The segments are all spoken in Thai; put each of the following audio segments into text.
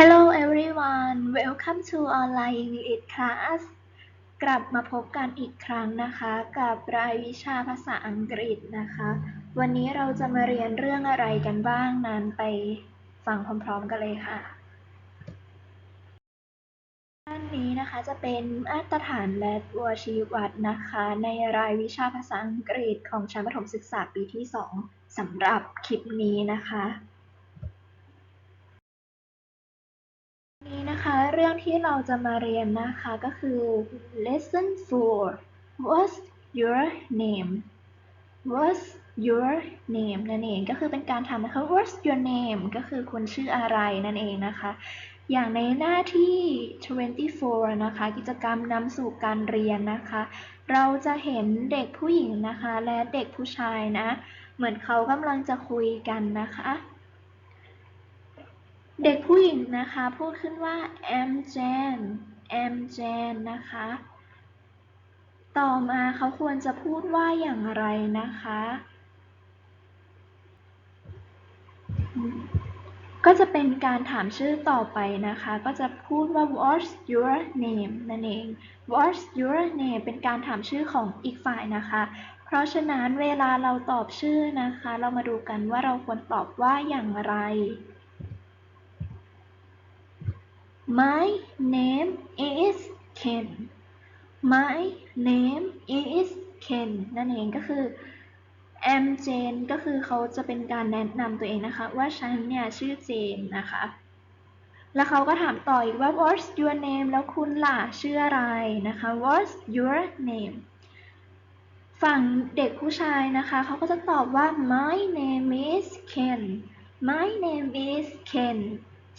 Hello everyone welcome to online English class กลับมาพบกันอีกครั้งนะคะ กับรายวิชาภาษาอังกฤษนะคะ วันนี้เราจะมาเรียนเรื่องอะไรกันบ้างนั้นไปฟังพร้อมๆกันเลยค่ะด้านนี้นะคะจะเป็นมาตรฐานและตัวชี้วัดนะคะ ในรายวิชาภาษาอังกฤษของชั้นประถมศึกษาปีที่ 2สำหรับคลิปนี้นะคะ นี้นะคะเรื่องที่เราจะมาเรียนนะคะก็คือ lesson 4 what's your name what's your name นั่นเองก็คือเป็นการถามนะคะ what's your name ก็คือคุณชื่ออะไรนั่นเองนะคะ อย่างในหน้าที่ 24 นะคะ กิจกรรมนำสู่การเรียนนะคะ เราจะเห็นเด็กผู้หญิงนะคะ และเด็กผู้ชายนะ เหมือนเขากำลังจะคุยกันนะคะ เด็กผู้หญิงนะคะ พูดขึ้นว่า am Jan am Jan นะคะ ต่อมาเขาควรจะพูดว่าอย่างไรนะคะ ก็จะเป็นการถามชื่อต่อไปนะคะ ก็จะพูดว่า what's your name นั่นเอง what's your name เป็นการถามชื่อของอีกฝ่ายนะคะ เพราะฉะนั้นเวลาเราตอบชื่อนะคะ เรามาดูกันว่าเราควรตอบว่าอย่างไร My name is Ken My name is Ken นั่นเองก็คือ am Jane ก็คือเขาจะเป็นการแนะนำตัวเองนะคะ ว่าฉันเนี่ยชื่อเจนนะคะ แล้วเขาก็ถามต่ออีกว่า what's your name แล้วคุณล่ะชื่ออะไรนะคะ what's your name ฝั่งเด็กผู้ชายนะคะ เขาก็จะตอบว่า my name is Ken my name is Ken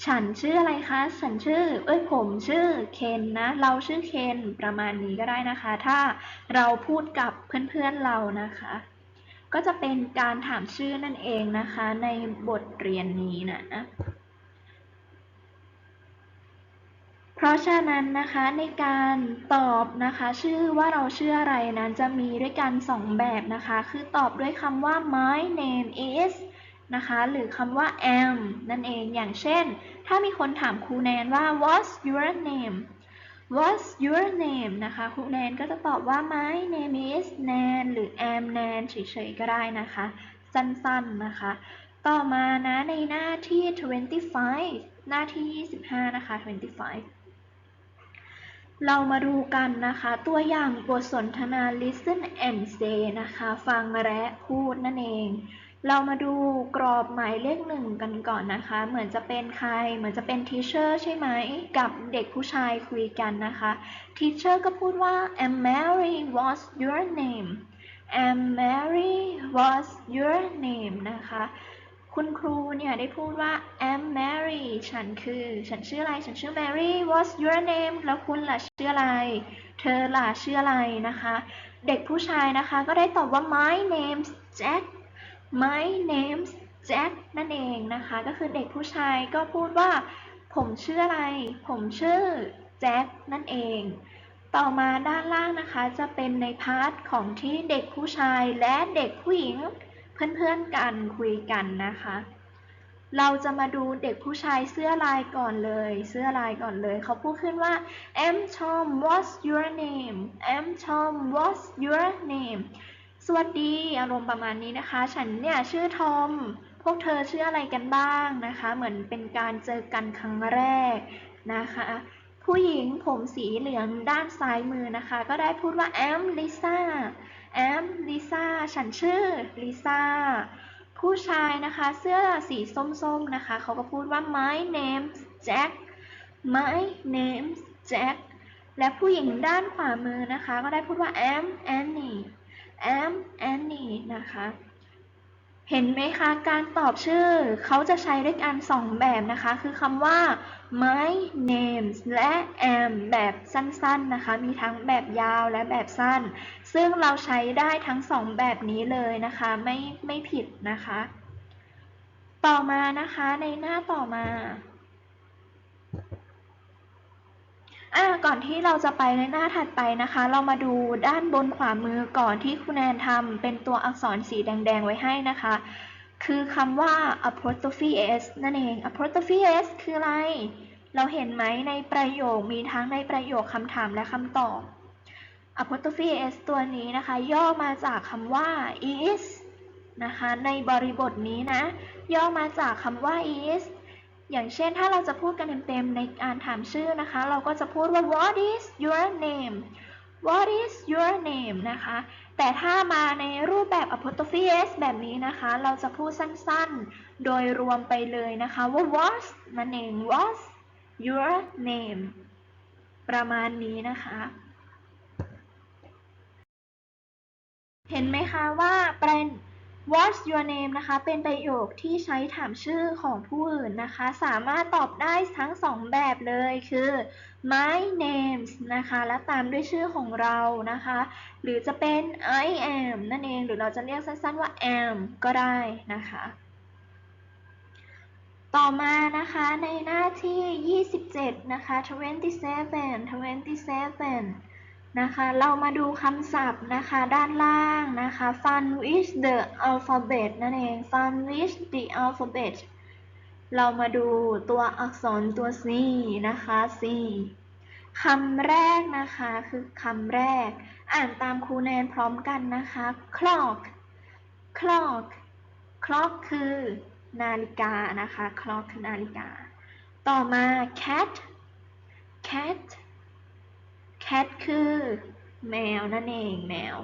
ฉันชื่ออะไรคะ ฉันชื่อ เอ้ยผมชื่อเคนนะ เราชื่อเคนประมาณนี้ก็ได้นะคะ ถ้าเราพูดกับเพื่อนๆเรานะคะ ก็จะเป็นการถามชื่อนั่นเองนะคะ ในบทเรียนนี้นะเพราะฉะนั้นนะคะในการตอบนะคะ ชื่อว่าเราชื่ออะไรนั้นจะมีด้วยกันสองแบบนะคะ คือตอบด้วยคำว่า my name is นะคะ หรือคำว่า am นั่นเอง อย่างเช่น ถ้ามีคนถามครูแนนว่า what's your name what's your name นะคะ ครูแนนก็จะตอบว่า my name is Nan หรือ am Nan เฉยๆ ก็ได้นะคะ สั้นๆ นะคะ ต่อมานะ ในหน้าที่ 25 หน้าที่ 25 นะคะ 25เรามาดูกันนะคะ ตัวอย่างบทสนทนา listen and say นะคะ ฟังและพูดนั่นเอง เรามาดูกรอบหมายเลขหนึ่งกันก่อนนะคะ เหมือนจะเป็นใคร เหมือนจะเป็น teacher ใช่ไหม กับเด็กผู้ชายคุยกันนะคะ teacher ก็พูดว่า I'm Mary what's your name I'm Mary what's your name นะคะ คุณครูเนี่ยได้พูดว่า I'm Mary ฉันคือ ฉันชื่ออะไร ฉันชื่อ Mary What's your name แล้วคุณล่ะชื่ออะไร เธอล่ะชื่ออะไรนะคะ เด็กผู้ชายนะคะก็ได้ตอบว่า My name's Jack My name's Jack นั่นเองนะคะ ก็คือเด็กผู้ชายก็พูดว่า ผมชื่ออะไร ผมชื่อแจ็คนั่นเอง ต่อมาด้านล่างนะคะจะเป็นในพาร์ทของที่เด็กผู้ชายและเด็กผู้หญิงเพื่อนๆกันคุยกันนะคะ เราจะมาดูเด็กผู้ชายเสื้อลายก่อนเลย เสื้อลายก่อนเลย เขาพูดขึ้นว่า I'm Tom what's your name I'm Tom what's your name สวัสดี อารมณ์ประมาณนี้นะคะ ฉันเนี่ยชื่อทอม พวกเธอชื่ออะไรกันบ้างนะคะ เหมือนเป็นการเจอกันครั้งแรกนะคะ ผู้หญิงผมสีเหลืองด้านซ้ายมือนะคะ ก็ได้พูดว่า I'm Lisa I'm Lisa ฉันชื่อ Lisa ผู้ชายนะคะ เสื้อสีส้มๆนะคะ เขาก็พูดว่า my name's Jack my name's Jack และผู้หญิงด้านขวามือนะคะ ก็ได้พูดว่า I'm Annie I'm Annie นะคะ เห็นไหมคะ การตอบชื่อเขาจะใช้ด้วยกันสองแบบนะคะ คือคำว่า my names และ am แบบสั้นๆนะคะ มีทั้งแบบยาวและแบบสั้น ซึ่งเราใช้ได้ทั้งสองแบบนี้เลยนะคะ ไม่ไม่ผิดนะคะ ต่อมานะคะในหน้าต่อมา อะก่อนที่เราจะไปในหน้าถัดไปนะคะ เรามาดูด้านบนขวามือก่อนที่คุณแนนทำเป็นตัวอักษรสีแดง ๆ ไว้ให้นะคะ คือคำว่า apostrophe s นั่นเอง apostrophe s คืออะไร เราเห็นไหมในประโยคมีทั้งในประโยคคำถามและคำตอบ apostrophe s ตัวนี้นะคะ ย่อมาจากคำว่า is นะคะ ในบริบทนี้นะ ย่อมาจากคำว่า is อย่างเช่นถ้าเราจะพูดกันเต็มๆในการถามชื่อนะคะ เราก็จะพูดว่า what is your name what is your name นะคะ แต่ถ้ามาในรูปแบบ apostrophe s แบบนี้นะคะ เราจะพูดสั้นๆ โดยรวมไปเลยนะคะว่า what นั่นเอง what your name ประมาณนี้นะคะ เห็นไหมคะว่าประ What's your name นะคะ เป็นประโยคที่ใช้ถามชื่อของผู้อื่นนะคะ สามารถตอบได้ทั้งสองแบบเลยคือ my names นะคะ และตามด้วยชื่อของเรานะคะ หรือจะเป็น I am นั่นเอง หรือเราจะเรียกสั้นๆว่า am ก็ได้นะคะ ต่อมานะคะในหน้าที่ 27 นะคะ 27 27 นะคะ เรามาดูคำศัพท์นะคะ ด้านล่างนะคะ fun with the alphabet นั่นเอง fun with the alphabet เรามาดูตัวอักษรตัว C นะคะ C คำแรกนะคะคือคำแรก อ่านตามครูแนนพร้อมกันนะคะ clock clock clock คือนาฬิกานะคะ clock คือนาฬิกา ต่อมา cat cat cat คือ แมวนั่นเองแมว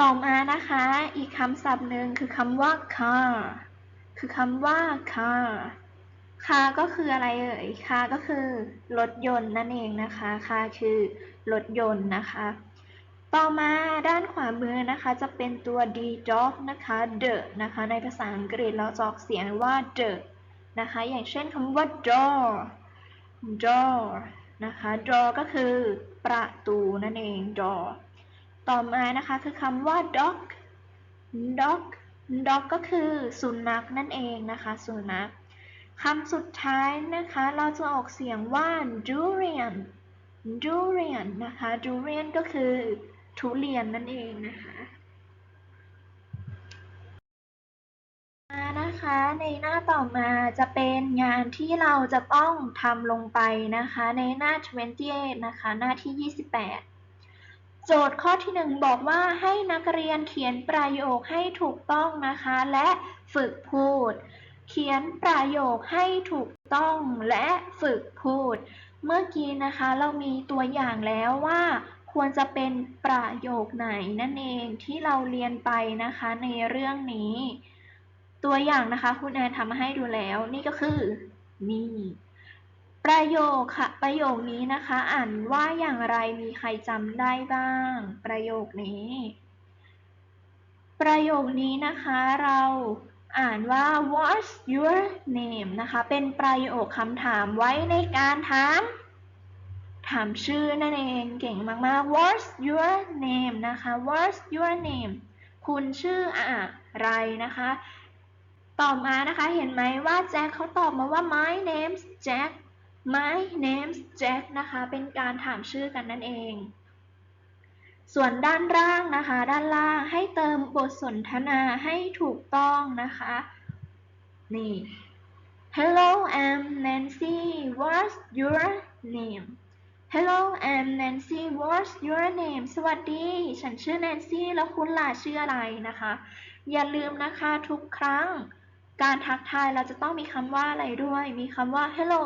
ต่อมานะคะ อีกคำศัพท์หนึ่งคือคำว่า car คือคำว่า car car ก็คืออะไรเอ่ย car ก็คือ รถยนต์นั่นเองนะคะ car คือ รถยนต์นะคะ ต่อมาด้านขวามือนะคะจะเป็นตัว d dog นะคะ the นะคะ ในภาษาอังกฤษเราจะออกเสียงว่า the นะคะ อย่างเช่นคำว่า door door นะคะ door ก็คือประตูนั่นเอง door ต่อมานะคะคือคำว่า dog dog dog ก็คือสุนัขนั่นเองนะคะสุนัขคำสุดท้ายนะคะ เราจะออกเสียงว่า durian durian นะคะ durian ก็คือทุเรียนนั่นเองนะคะมานะ คะ ในหน้าต่อมาจะเป็นงานที่เราจะต้องทำลงไปนะคะ ในหน้า 28 นะคะ หน้าที่ 28 โจทย์ข้อที่ 1 บอกว่าให้นักเรียนเขียนประโยคให้ถูกต้องนะคะ และฝึกพูด เขียนประโยคให้ถูกต้องและฝึกพูด เมื่อกี้นะคะเรามีตัวอย่างแล้วว่าควรจะเป็นประโยคไหนนั่นเองที่เราเรียนไปนะคะในเรื่องนี้ ตัวอย่างนะคะคุณแอนทำมาให้ดูแล้ว นี่ก็คือ นี่ ประโยคค่ะ ประโยคนี้นะคะ อ่านว่าอย่างไรมีใครจำได้บ้าง ประโยคนี้ ประโยคนี้นะคะเราอ่านว่า what's your name นะคะ เป็นประโยคคำถามไว้ในการถาม ถามชื่อนั่นเอง เก่งมากๆ what's your name นะคะ what's your name คุณชื่ออะไรนะคะ ต่อมานะคะ เห็นไหมว่าแจ็คเขาตอบมาว่า my name's Jack my name's Jack นะคะ เป็นการถามชื่อกันนั่นเอง ส่วนด้านล่างนะคะ ด้านล่างให้เติมบทสนทนาให้ถูกต้องนะคะ นี่ Hello I'm Nancy what's your name Hello I'm Nancy what's your name สวัสดี ฉันชื่อ Nancy แล้วคุณล่ะชื่ออะไรนะคะอย่าลืมนะคะทุกครั้ง การทักทายเราจะต้องมีคำว่าอะไรด้วย มีคำว่า hello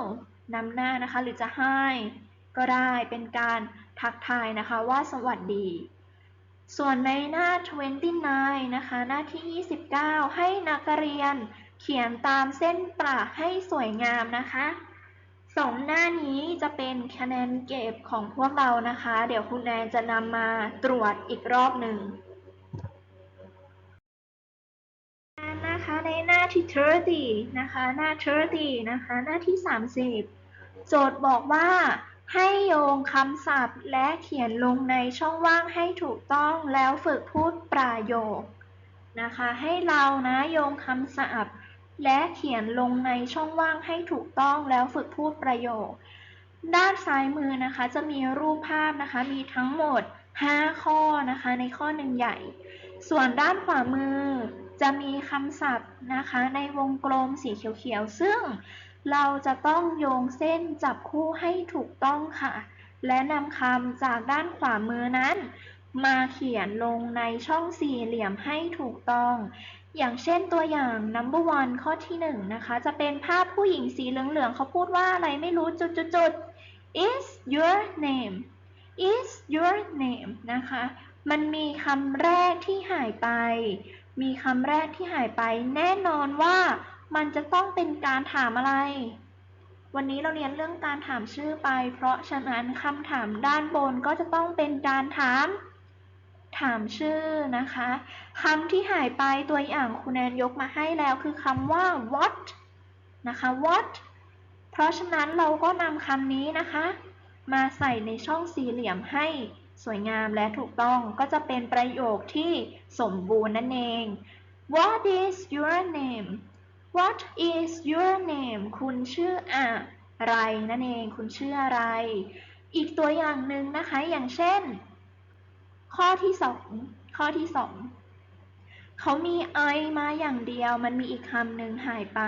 นำหน้านะคะ หรือจะ hi ก็ได้เป็นการทักทายนะคะว่าสวัสดี ส่วนในหน้า 29 นะคะ หน้าที่ 29 ให้นักเรียนเขียนตามเส้นประให้สวยงามนะคะสองหน้านี้จะเป็นคะแนนเก็บของพวกเรานะคะ เดี๋ยวคุณแนนจะนำมาตรวจอีกรอบหนึ่ง นะคะในหน้าที่ 30 นะคะ หน้า 30 นะคะ หน้าที่ 30 โจทย์บอกว่าให้โยงคำศัพท์และเขียนลงในช่องว่างให้ถูกต้องแล้วฝึกพูดประโยคนะคะ ให้เรานะโยงคำศัพท์ และเขียนลงในช่องว่างให้ถูกต้องแล้วฝึกพูดประโยค ด้านซ้ายมือนะคะจะมีรูปภาพนะคะ มีทั้งหมด 5 ข้อนะคะ ในข้อหนึ่งใหญ่ ส่วนด้านขวามือ จะมีคำศัพท์นะคะในวงกลมสีเขียวๆ ซึ่งเราจะต้องโยงเส้นจับคู่ให้ถูกต้องค่ะ และนำคำจากด้านขวามือนั้น มาเขียนลงในช่องสี่เหลี่ยมให้ถูกต้อง อย่างเช่นตัวอย่าง number one ข้อที่หนึ่งนะคะ จะเป็นภาพผู้หญิงสีเหลืองๆ เขาพูดว่าอะไรไม่รู้จุดๆ is your name is your name นะคะ มันมีคำแรกที่หายไป มีคำแรกที่หายไป แน่นอนว่ามันจะต้องเป็นการถามอะไร วันนี้เราเรียนเรื่องการถามชื่อไป เพราะฉะนั้นคำถามด้านบนก็จะต้องเป็นการถาม ถามชื่อนะคะคำที่หายไปตัวอย่างคุณแนนยกมาให้แล้วคือคำว่า what นะคะ what เพราะฉะนั้นเราก็นำคำนี้นะคะ มาใส่ในช่องสี่เหลี่ยมให้ สวยงามและถูกต้องก็จะเป็นประโยคที่สมบูรณ์นั่นเอง What is your name What is your name คุณชื่ออะไรนั่นเอง คุณชื่ออะไร อีกตัวอย่างหนึ่งนะคะ อย่างเช่น ข้อที่สองข้อที่สองเขามี I มาอย่างเดียว มันมีอีกคำหนึ่งหายไป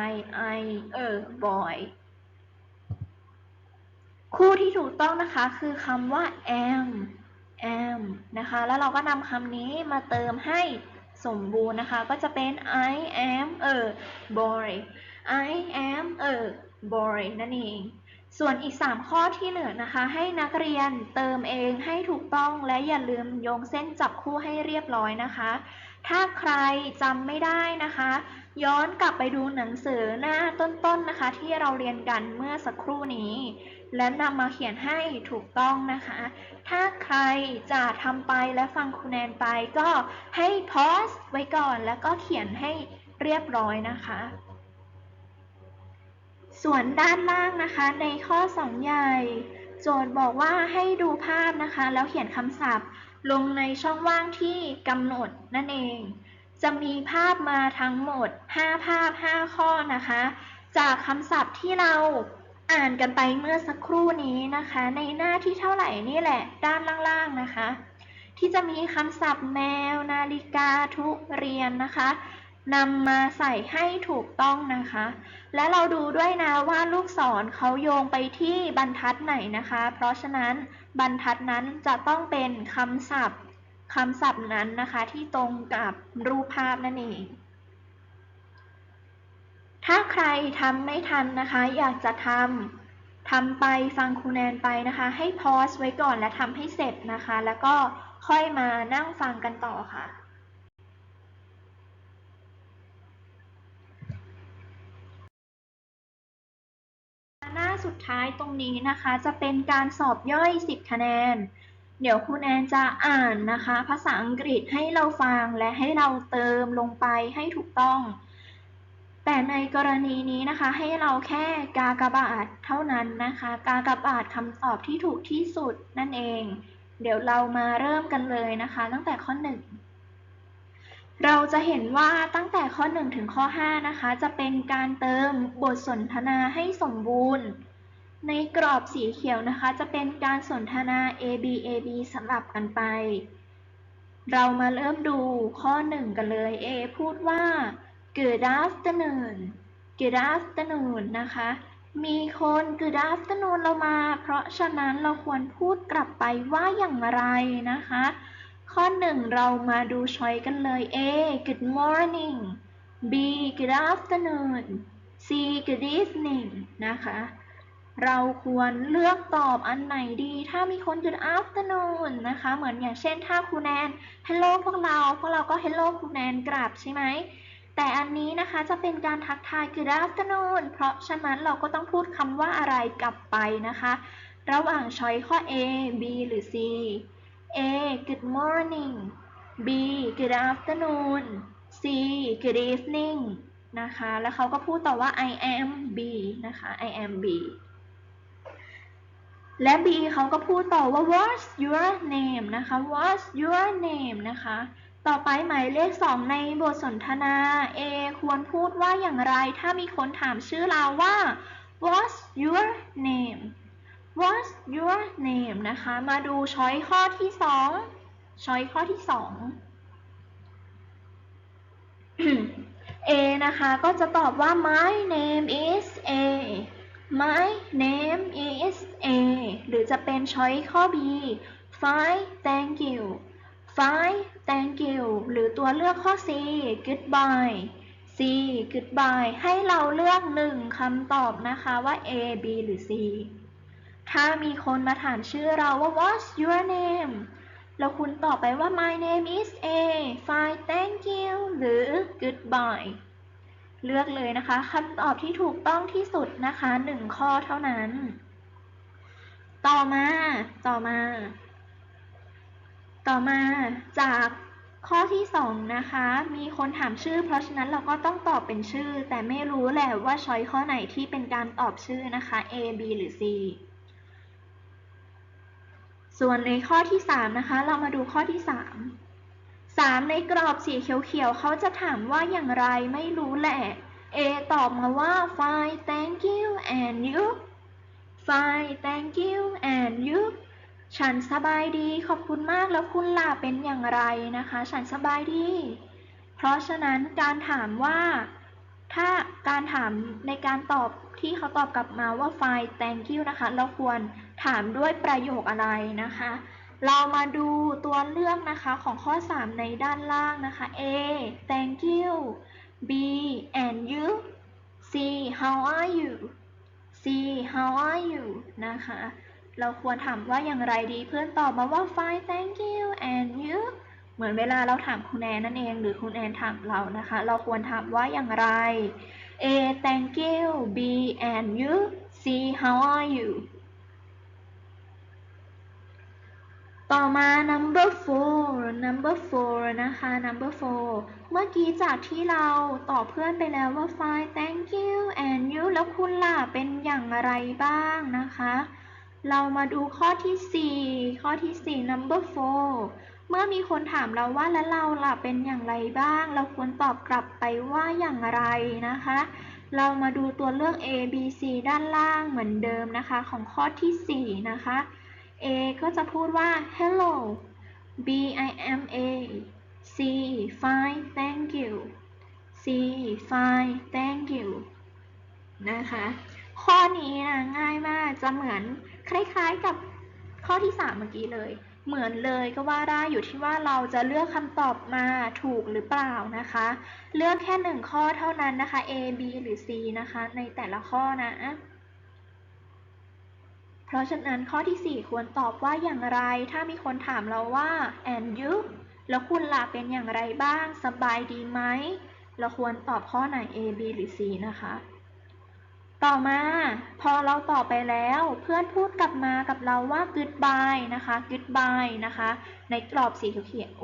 I เออ boy คู่ที่ถูกต้องนะคะคือคำว่า am am นะคะ แล้วเราก็นำคำนี้มาเติมให้สมบูรณ์นะคะ ก็จะเป็น I am a boy I am a boy นั่นเอง ส่วนอีก 3 ข้อที่เหลือนะคะ ให้นักเรียนเติมเองให้ถูกต้องและอย่าลืมโยงเส้นจับคู่ให้เรียบร้อยนะคะ ถ้าใครจำไม่ได้นะคะ ย้อนกลับไปดูหนังสือหน้าต้นๆนนะคะ ที่เราเรียนกันเมื่อสักครู่นี้ และนำมาเขียนให้ถูกต้องนะคะ ถ้าใครจะทำไปและฟังคุณแนนไปก็ให้พอสไว้ก่อนแล้วก็เขียนให้เรียบร้อยนะคะ ส่วนด้านล่างนะคะในข้อสองใหญ่ โจทย์บอกว่าให้ดูภาพนะคะ แล้วเขียนคำศัพท์ ลงในช่องว่างที่กำหนดนั่นเอง จะมีภาพมาทั้งหมด 5 ภาพ 5 ข้อนะคะ จากคำศัพท์ที่เรา อ่านกันไปเมื่อสักครู่นี้นะคะ ในหน้าที่เท่าไหร่นี่แหละ ด้านล่างๆนะคะ ที่จะมีคำศัพท์แมว นาฬิกาทุเรียนนะคะนำมาใส่ให้ถูกต้องนะคะ และเราดูด้วยนะว่าลูกศรเขาโยงไปที่บรรทัดไหนนะคะ เพราะฉะนั้นบรรทัดนั้นจะต้องเป็นคำศัพท์คำศัพท์นั้นนะคะ ที่ตรงกับรูปภาพนั่นเอง ถ้าใครทำไม่ทันนะคะ อยากจะทำทำไปฟังครูแนนไปนะคะ ให้พอสไว้ก่อนและทำให้เสร็จนะคะ แล้วก็ค่อยมานั่งฟังกันต่อค่ะ หน้าสุดท้ายตรงนี้นะคะ จะเป็นการสอบย่อย 10 คะแนน เดี๋ยวครูแนนจะอ่านนะคะ ภาษาอังกฤษให้เราฟังและให้เราเติมลงไปให้ถูกต้อง แต่ในกรณีนี้นะคะให้เราแค่กากบาทเท่านั้นนะคะ กากบาทคำตอบที่ถูกที่สุดนั่นเอง เดี๋ยวเรามาเริ่มกันเลยนะคะ ตั้งแต่ข้อ 1 เราจะเห็นว่าตั้งแต่ข้อ 1 ถึงข้อ 5 นะคะ จะเป็นการเติมบทสนทนาให้สมบูรณ์ ในกรอบสีเขียวนะคะ จะเป็นการสนทนา A B A B สลับกันไป เรามาเริ่มดูข้อ 1 กันเลย A พูดว่า Good afternoon Good afternoon นะคะ มีคน Good afternoon เรามา เพราะฉะนั้นเราควรพูดกลับไปว่าอย่างไรนะคะ ข้อ1เรามาดูช้อยกันเลย A Good morning B Good afternoon C Good evening นะคะ เราควรเลือกตอบอันไหนดี ถ้ามีคน Good afternoon นะคะ เหมือนอย่างเช่นถ้าครูแนน Hello พวกเรา พวกเราก็ Hello ครูแนนกลับใช่ไหม แต่อันนี้นะคะจะเป็นการทักทาย Good afternoon เพราะฉะนั้นเราก็ต้องพูดคำว่าอะไรกลับไปนะคะ ระหว่างช้อยข้อ A B หรือ C A Good morning B Good afternoon C Good evening นะคะ แล้วเขาก็พูดต่อว่า I am B นะคะ I am B และ B เขาก็พูดต่อว่า what's your name นะคะ what's your name นะคะ ต่อไปหมายเลข2ในบทสนทนา A ควรพูดว่าอย่างไรถ้ามีคนถามชื่อเราว่า what's your name what's your name นะคะ มาดูช้อยข้อที่2ช้อยข้อที่2 A นะคะก็จะตอบว่า my name is A my name is A หรือจะเป็นช้อยข้อ B fine thank you fine thank you หรือตัวเลือกข้อ C goodbye C goodbye ให้เราเลือกหนึ่งคำตอบนะคะว่า A B หรือ C ถ้ามีคนมาถามชื่อเราว่า what's your name แล้วคุณตอบไปว่า my name is A fine thank you หรือ goodbye เลือกเลยนะคะคำตอบที่ถูกต้องที่สุดนะคะหนึ่งข้อเท่านั้น ต่อมา ต่อมา ต่อมาจากข้อที่สองนะคะ มีคนถามชื่อ เพราะฉะนั้นเราก็ต้องตอบเป็นชื่อ แต่ไม่รู้แหละว่าช้อยข้อไหนที่เป็นการตอบชื่อนะคะ A B หรือ C ส่วนในข้อที่ 3 นะคะ เรามาดูข้อที่ 3 3 ในกรอบสีเขียวๆเขาจะถามว่าอย่างไรไม่รู้แหละ A ตอบมาว่า fine thank you and you fine thank you and you ฉันสบายดี ขอบคุณมากแล้วคุณล่ะเป็นอย่างไรนะคะ ฉันสบายดี เพราะฉะนั้นการถามว่า ถ้าการถามในการตอบที่เขาตอบกลับมาว่า fine thank you นะคะ เราควรถามด้วยประโยคอะไรนะคะ เรามาดูตัวเลือกนะคะของข้อ 3 ในด้านล่างนะคะ A thank you B and you C how are you C how are you นะคะ เราควรถามว่าอย่างไรดีเพื่อนตอบมาว่า fine thank you and you เหมือนเวลาเราถามคุณแอนนั่นเอง หรือคุณแอนถามเรานะคะ เราควรถามว่าอย่างไร A thank you B and you C how are you ต่อมา number four number four นะคะ number four เมื่อกี้จากที่เราตอบเพื่อนไปแล้วว่า fine thank you and you แล้วคุณล่ะเป็นอย่างไรบ้างนะคะ เรามาดูข้อที่ 4 ข้อที่ 4 number four เมื่อมีคนถามเราว่าแล้วเราล่ะเป็นอย่างไรบ้าง เราควรตอบกลับไปว่าอย่างไรนะคะ เรามาดูตัวเลือก A B C ด้านล่างเหมือนเดิมนะคะของข้อที่ 4 นะคะ A ก็จะพูดว่า hello B I am A C fine thank you C fine thank you นะคะ ข้อนี้นะง่ายมากจะเหมือน คล้ายๆกับข้อที่ 3 เมื่อกี้เลย เหมือนเลยก็ว่าได้อยู่ที่ว่าเราจะเลือกคำตอบมาถูกหรือเปล่านะคะ เลือกแค่หนึ่งข้อเท่านั้นนะคะ A B หรือ C นะคะ ในแต่ละข้อนะ เพราะฉะนั้นข้อที่ 4 ควรตอบว่าอย่างไร ถ้ามีคนถามเราว่า and you แล้วคุณล่ะเป็นอย่างไรบ้าง สบายดีไหม เราควรตอบข้อไหน A B หรือ C นะคะ ต่อมา พอเราตอบไปแล้ว เพื่อนพูดกลับมากับเราว่า goodbye นะคะ goodbye นะคะ ในกรอบสีเขียว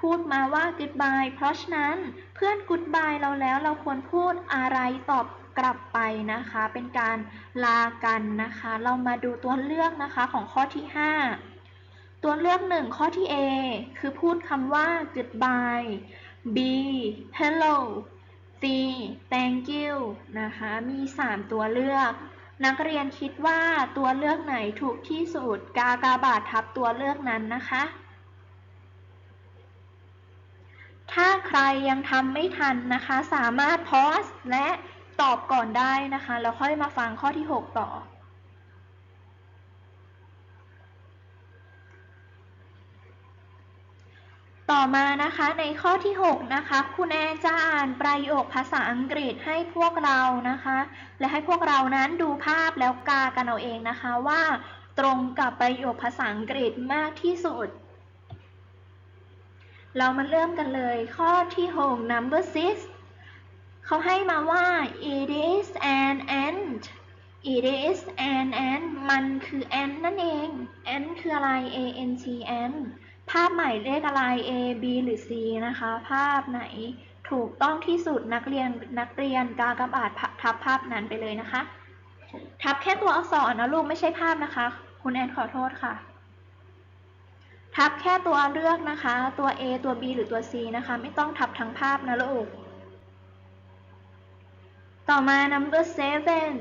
พูดมาว่า goodbye เพราะฉะนั้นเพื่อน goodbye เราแล้วเราควรพูดอะไรตอบกลับไปนะคะ เป็นการลากันนะคะ เรามาดูตัวเลือกนะคะของข้อที่ 5 ตัวเลือกหนึ่งข้อที่ A คือพูดคำว่า goodbye B hello C thank you นะคะ มี 3 ตัวเลือก นักเรียนคิดว่าตัวเลือกไหนถูกที่สุด กากาบาททับตัวเลือกนั้นนะคะ ถ้าใครยังทำไม่ทันนะคะ สามารถ pause และตอบก่อนได้นะคะ แล้วค่อยมาฟังข้อที่ 6 ต่อ ต่อมานะคะในข้อที่ 6 นะคะคุณแอนจะอ่านประโยคภาษาอังกฤษให้พวกเรานะคะ และให้พวกเรานั้นดูภาพแล้วกากันเอาเองนะคะว่าตรงกับประโยคภาษาอังกฤษมากที่สุด เรามาเริ่มกันเลยข้อที่ 6 number six เขาให้มาว่า it is an ant it is an ant มันคือ ant นั่นเอง ant คืออะไร a n t ant ภาพหมายเลขอะไร a b หรือ c นะคะ ภาพไหนถูกต้องที่สุดนักเรียนนักเรียนกากบาททับภาพนั้นไปเลยนะคะ ทับแค่ตัวอักษรนะลูกไม่ใช่ภาพนะคะ คุณแอนขอโทษค่ะ ทับแค่ตัวเลือกนะคะ ตัว A ตัว B หรือตัว C นะคะ ไม่ต้องทับทั้งภาพนะลูก ต่อมา number seven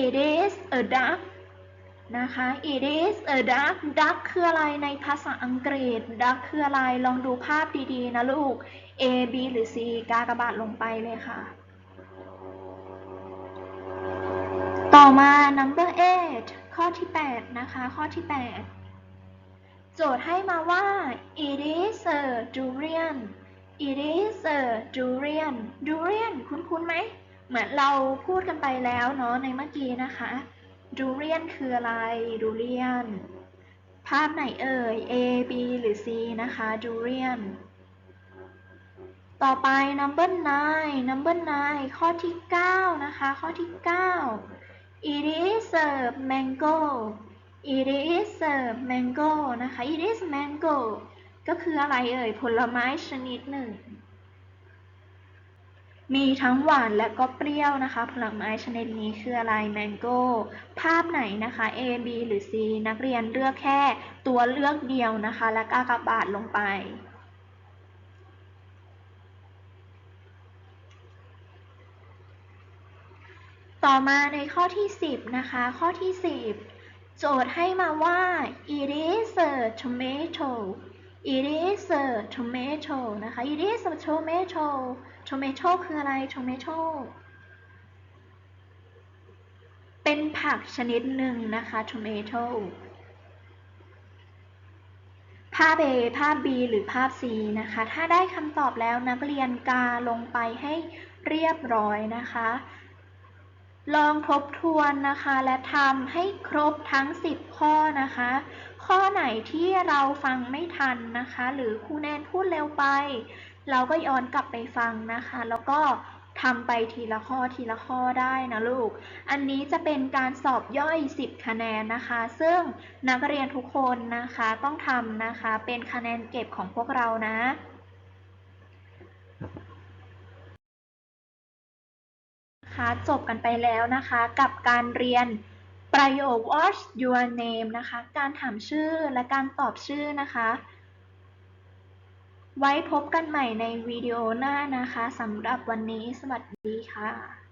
it is a duck นะคะ it is a duck duck คืออะไรในภาษาอังกฤษ duck คืออะไร ลองดูภาพดีๆ นะลูก A B หรือ C กากบาทลงไปเลยค่ะ ต่อมา number 8 ข้อที่ 8 นะคะ ข้อที่ 8 โจทย์ให้มาว่า it is a durian it is a durian durian คุ้นๆไหม เหมือนเราพูดกันไปแล้วเนาะในเมื่อกี้นะคะ ดูเรียนคืออะไร ดูเรียน ภาพไหนเอ่ย A B หรือ C นะคะ ดูเรียน ต่อไป number 9 Number 9ข้อที่ 9 นะคะ ข้อที่ 9 It is a mango It is a mango นะคะ it is mango ก็คืออะไรเอ่ย ผลไม้ชนิดหนึ่ง มีทั้งหวานและก็เปรี้ยวนะคะ ผลไม้ชนิดนี้คืออะไร mango ภาพไหนนะคะ A B หรือ C นักเรียนเลือกแค่ตัวเลือกเดียวนะคะ และกากระบาทลงไป ต่อมาในข้อที่ 10 นะคะ ข้อที่ 10 โจทย์ให้มาว่า it is a tomato it is a tomato นะคะ it is a tomato tomato คืออะไร tomato เป็นผักชนิดหนึ่งนะคะ tomato ภาพ A ภาพ B หรือภาพ C นะคะ ถ้าได้คำตอบแล้วนักเรียนกาลงไปให้เรียบร้อยนะคะ ลองทบทวนนะคะ และทำให้ครบทั้ง 10 ข้อนะคะ ข้อไหนที่เราฟังไม่ทันนะคะ หรือครูแนนพูดเร็วไป เราก็ย้อนกลับไปฟังนะคะ แล้วก็ทำไปทีละข้อทีละข้อได้นะลูก อันนี้จะเป็นการสอบย่อย 10 คะแนนนะคะ ซึ่งนักเรียนทุกคนนะคะต้องทำนะคะ เป็นคะแนนเก็บของพวกเรานะคะจบกันไปแล้วนะคะกับการเรียนประโยค what's your name นะคะ การถามชื่อและการตอบชื่อนะคะ ไว้พบกันใหม่ในวิดีโอหน้านะคะสำหรับวันนี้ สวัสดีค่ะ